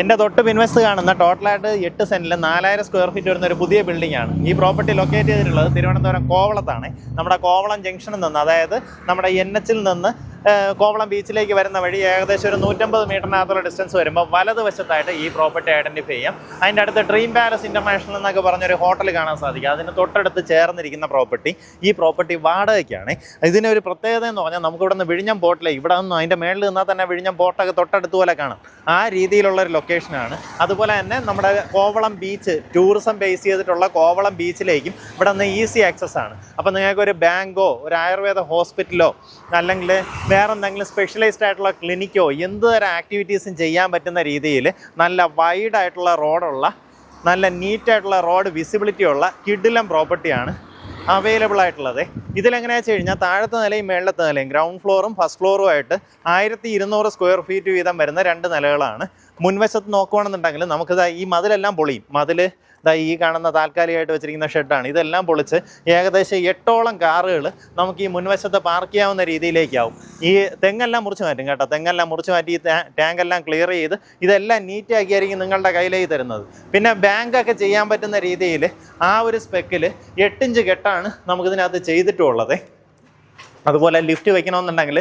എന്റെ തൊട്ട് പിൻവശത്ത് കാണുന്ന ടോട്ടലായിട്ട് എട്ട് സെന്റിൽ നാലായിരം സ്ക്വയർ ഫീറ്റ് വരുന്ന ഒരു പുതിയ ബിൽഡിംഗ് ആണ്. ഈ പ്രോപ്പർട്ടി ലൊക്കേറ്റ് ചെയ്തിട്ടുള്ളത് തിരുവനന്തപുരം കോവളത്താണ്. നമ്മുടെ കോവളം ജംഗ്ഷനിൽ നിന്ന് അതായത് നമ്മുടെ എൻ എച്ചിൽ നിന്ന് കോവളം ബീച്ചിലേക്ക് വരുന്ന വഴി ഏകദേശം ഒരു നൂറ്റമ്പത് മീറ്ററിനകത്തുള്ള ഡിസ്റ്റൻസ് വരുമ്പോൾ വലതുവശത്തായിട്ട് ഈ പ്രോപ്പർട്ടി ഐഡന്റിഫൈ ചെയ്യാം. അതിന്റെ അടുത്ത് ഡ്രീം പാലസ് ഇന്റർനാഷണൽ എന്നൊക്കെ പറഞ്ഞൊരു ഹോട്ടൽ കാണാൻ സാധിക്കും. അതിന് തൊട്ടടുത്ത് ചേർന്നിരിക്കുന്ന പ്രോപ്പർട്ടി ഈ പ്രോപ്പർട്ടി വാടകയ്ക്കാണ്. ഇതിന്റെ ഒരു പ്രത്യേകത എന്ന് പറഞ്ഞാൽ നമുക്ക് ഇവിടെ നിന്ന് വിഴിഞ്ഞം പോർട്ടിലേക്ക് ഇവിടെ നിന്ന് അതിന്റെ മേളിൽ നിന്നാൽ തന്നെ വിഴിഞ്ഞം പോർട്ടൊക്കെ തൊട്ടടുത്ത് പോലെ കാണാം. ആ രീതിയിലുള്ള ഒരു ലൊക്കേഷനാണ് അതുപോലെ തന്നെ നമ്മുടെ കോവളം ബീച്ച് ടൂറിസം ബേസ് ചെയ്തിട്ടുള്ള കോവളം ബീച്ചിലേക്കും ഇവിടെ നിന്ന് ഈസി ആക്സസ് ആണ്. അപ്പോൾ നിങ്ങൾക്ക് ഒരു ബാങ്കോ ഒരു ആയുർവേദ ഹോസ്പിറ്റലോ അല്ലെങ്കിൽ വേറെ എന്തെങ്കിലും സ്പെഷ്യലൈസ്ഡ് ആയിട്ടുള്ള ക്ലിനിക്കോ എന്ത് തരം ആക്ടിവിറ്റീസും ചെയ്യാൻ പറ്റുന്ന രീതിയിൽ നല്ല വൈഡ് ആയിട്ടുള്ള റോഡുള്ള നല്ല നീറ്റായിട്ടുള്ള റോഡ് വിസിബിലിറ്റി ഉള്ള കിഡിലം പ്രോപ്പർട്ടിയാണ് അവൈലബിൾ ആയിട്ടുള്ളത്. ഇതിലെങ്ങനെയാണെന്ന് വെച്ച് കഴിഞ്ഞാൽ താഴത്തെ നിലയും മേളത്തെ നിലയും ഗ്രൗണ്ട് ഫ്ലോറും ഫസ്റ്റ് ഫ്ലോറും ആയിട്ട് ആയിരത്തി ഇരുന്നൂറ് സ്ക്വയർ ഫീറ്റ് വീതം വരുന്ന രണ്ട് നിലകളാണ്. മുൻവശത്ത് നോക്കുകയാണെന്നുണ്ടെങ്കിൽ നമുക്കിത് ഈ മതിലെല്ലാം പൊളിയും. മതിൽ ഇതാ ഈ കാണുന്ന താൽക്കാലികമായിട്ട് വെച്ചിരിക്കുന്ന ഷെഡാണ് ഇതെല്ലാം പൊളിച്ച് ഏകദേശം എട്ടോളം കാറുകൾ നമുക്ക് ഈ മുൻവശത്ത് പാർക്ക് ചെയ്യാവുന്ന രീതിയിലേക്കാവും. ഈ തെങ്ങെല്ലാം മുറിച്ച് മാറ്റും കേട്ടോ. തെങ്ങെല്ലാം മുറിച്ച് മാറ്റി ടാങ്ക് എല്ലാം ക്ലിയർ ചെയ്ത് ഇതെല്ലാം നീറ്റാക്കിയായിരിക്കും നിങ്ങളുടെ കയ്യിലേക്ക് തരുന്നത്. പിന്നെ ബാങ്കൊക്കെ ചെയ്യാൻ പറ്റുന്ന രീതിയിൽ ആ ഒരു സ്പെക്കിൽ എട്ടിഞ്ച് കെട്ടാണ് നമുക്കിതിനകത്ത് ചെയ്തിട്ടുള്ളത്. അതുപോലെ ലിഫ്റ്റ് വെക്കണമെന്നുണ്ടെങ്കിൽ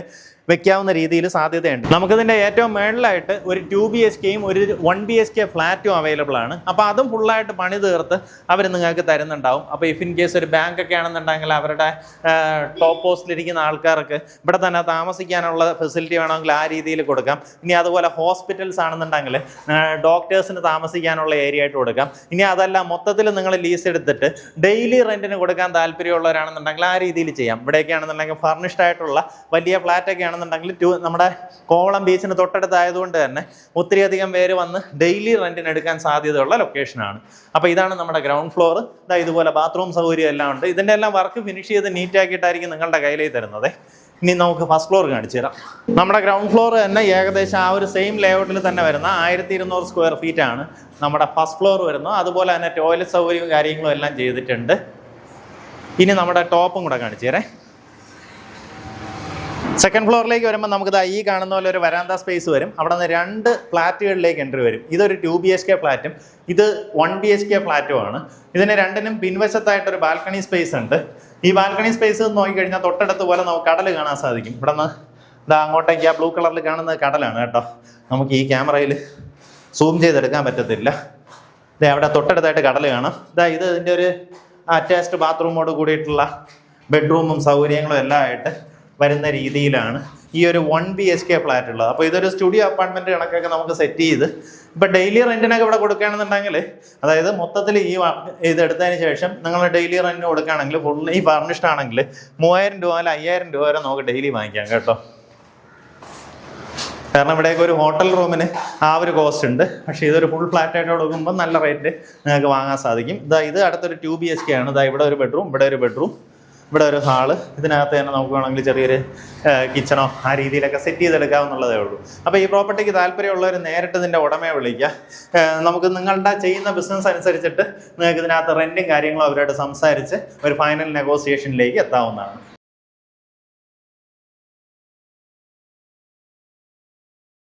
വെക്കാവുന്ന രീതിയിൽ സാധ്യതയുണ്ട്. നമുക്കിതിന്റെ ഏറ്റവും മേളിലായിട്ട് ഒരു ടു ബി എച്ച് കെയും ഒരു വൺ ബി എച്ച് കെ ഫ്ലാറ്റും അവൈലബിൾ ആണ്. അപ്പോൾ അതും ഫുള്ളായിട്ട് പണി തീർത്ത് അവർ നിങ്ങൾക്ക് തരുന്നുണ്ടാവും. അപ്പോൾ ഇഫ് ഇൻ കേസ് ഒരു ബാങ്ക് ഒക്കെ ആണെന്നുണ്ടെങ്കിൽ അവരുടെ ടോപ്പ് പോസ്റ്റിലിരിക്കുന്ന ആൾക്കാർക്ക് ഇവിടെ തന്നെ താമസിക്കാനുള്ള ഫെസിലിറ്റി വേണമെങ്കിൽ ആ രീതിയിൽ കൊടുക്കാം. ഇനി അതുപോലെ ഹോസ്പിറ്റൽസ് ആണെന്നുണ്ടെങ്കിൽ ഡോക്ടേഴ്സിന് താമസിക്കാനുള്ള ഏരിയ ആയിട്ട് കൊടുക്കാം. ഇനി അതല്ല മൊത്തത്തിൽ നിങ്ങൾ ലീസ് എടുത്തിട്ട് ഡെയിലി റെന്റിന് കൊടുക്കാൻ താല്പര്യമുള്ളവരാണെന്നുണ്ടെങ്കിൽ ആ രീതിയിൽ ചെയ്യാം. ഇവിടെയൊക്കെ ആണെന്നുണ്ടെങ്കിൽ ഫർണിഷ്ഡ് ആയിട്ടുള്ള വലിയ ഫ്ലാറ്റ് ഒക്കെ ആണെന്നുണ്ടെങ്കിൽ ടു നമ്മുടെ കോവളം ബീച്ചിന് തൊട്ടടുത്തായതുകൊണ്ട് തന്നെ ഒത്തിരിയധികം പേര് വന്ന് ഡെയിലി റെന്റിന് എടുക്കാൻ സാധ്യതയുള്ള ലൊക്കേഷനാണ്. അപ്പോൾ ഇതാണ് നമ്മുടെ ഗ്രൗണ്ട് ഫ്ലോർ ഇതാ ഇതുപോലെ ബാത്റൂം സൗകര്യം എല്ലാം ഉണ്ട്. ഇതിന്റെ എല്ലാം വർക്ക് ഫിനിഷ് ചെയ്ത് നീറ്റാക്കിയിട്ടായിരിക്കും നിങ്ങളുടെ കയ്യിലേക്ക് തരുന്നത്. ഇനി നമുക്ക് ഫസ്റ്റ് ഫ്ലോർ കാണിച്ചു തരാം. നമ്മുടെ ഗ്രൗണ്ട് ഫ്ലോർ തന്നെ ഏകദേശം ആ ഒരു സെയിം ലേഔട്ടിൽ തന്നെ വരുന്ന ആയിരത്തി ഇരുന്നൂറ് സ്ക്വയർ ഫീറ്റ് ആണ് നമ്മുടെ ഫസ്റ്റ് ഫ്ലോർ വരുന്നത്. അതുപോലെ തന്നെ ടോയ്ലറ്റ് സൗകര്യവും കാര്യങ്ങളും എല്ലാം ചെയ്തിട്ടുണ്ട്. ഇനി നമ്മുടെ ടോപ്പും കൂടെ കാണിച്ചു തരേ. സെക്കൻഡ് ഫ്ലോറിലേക്ക് വരുമ്പോൾ നമുക്ക് ദാ ഈ കാണുന്ന പോലെ ഒരു വരാന്ത സ്പേസ് വരും. അവിടെ നിന്ന് രണ്ട് ഫ്ലാറ്റുകളിലേക്ക് എൻട്രി വരും. ഇതൊരു ടു ബി എച്ച് കെ ഫ്ലാറ്റും. ഇത് വൺ ബി എച്ച് കെ ഫ്ലാറ്റും ആണ്. ഇതിന് രണ്ടിനും പിൻവശത്തായിട്ടൊരു ബാൽക്കണി സ്പേസ് ഉണ്ട്. ഈ ബാൽക്കണി സ്പേസ് നോക്കിക്കഴിഞ്ഞാൽ തൊട്ടടുത്ത് പോലെ നമുക്ക് കടൽ കാണാൻ സാധിക്കും. ഇവിടെ നിന്ന് ഇതാ അങ്ങോട്ടേക്ക് ആ ബ്ലൂ കളറിൽ കാണുന്ന കടലാണ് കേട്ടോ. നമുക്ക് ഈ ക്യാമറയിൽ സൂം ചെയ്തെടുക്കാൻ പറ്റത്തില്ല. ഇതേ അവിടെ തൊട്ടടുത്തായിട്ട് കടൽ കാണാം. ഇതാ ഇത് ഇതിന്റെ ഒരു അറ്റാച്ച്ഡ് ബാത്റൂമോട് കൂടിയിട്ടുള്ള ബെഡ്റൂമും സൗകര്യങ്ങളും എല്ലാം ആയിട്ട് വരുന്ന രീതിയിലാണ് ഈ ഒരു one B H K flat ഉള്ളത്. അപ്പോൾ ഇതൊരു സ്റ്റുഡിയോ അപ്പാർട്ട്മെന്റ് കണക്കൊക്കെ നമുക്ക് സെറ്റ് ചെയ്ത് ഇപ്പം ഡെയിലി റെന്റിനൊക്കെ ഇവിടെ കൊടുക്കുകയാണെന്നുണ്ടെങ്കിൽ അതായത് മൊത്തത്തിൽ ഈ ഇതെടുത്തതിന് ശേഷം നിങ്ങൾ ഡെയിലി റെന്റിന് കൊടുക്കുകയാണെങ്കിൽ ഫുൾ ഈ ഫർണിഷ്ഡ് ആണെങ്കിൽ മൂവായിരം രൂപ അല്ല അയ്യായിരം രൂപ വരെ നമുക്ക് ഡെയിലി വാങ്ങിക്കാം കേട്ടോ. കാരണം ഇവിടെയൊക്കെ ഒരു ഹോട്ടൽ റൂമിന് ആ ഒരു കോസ്റ്റ് ഉണ്ട്. പക്ഷേ ഇതൊരു ഫുൾ ഫ്ലാറ്റ് ആയിട്ട് കൊടുക്കുമ്പോൾ നല്ല റേറ്റ് നിങ്ങൾക്ക് വാങ്ങാൻ സാധിക്കും. ഇതാ ഇത് അടുത്തൊരു ടു ബി എച്ച് കെ ആണ്. ഇതാ ഇവിടെ ഒരു ബെഡ്റൂം ഇവിടെ ഒരു ബെഡ്റൂം ഇവിടെ ഒരു ഹാൾ. ഇതിനകത്ത് തന്നെ നമുക്ക് വേണമെങ്കിൽ ചെറിയൊരു കിച്ചണോ ആ രീതിയിലൊക്കെ സെറ്റ് ചെയ്തെടുക്കാവുന്നുള്ളതേ ഉള്ളൂ. അപ്പോൾ ഈ പ്രോപ്പർട്ടിക്ക് താല്പര്യമുള്ളവർ നേരിട്ട് ഇതിന്റെ ഉടമയെ വിളിക്കുക. നമുക്ക് നിങ്ങളുടെ ചെയ്യുന്ന ബിസിനസ് അനുസരിച്ചിട്ട് നിങ്ങൾക്ക് ഇതിനകത്ത് റെന്റും കാര്യങ്ങളും അവരോട് സംസാരിച്ച് ഒരു ഫൈനൽ നെഗോസിയേഷനിലേക്ക് എത്താവുന്നതാണ്.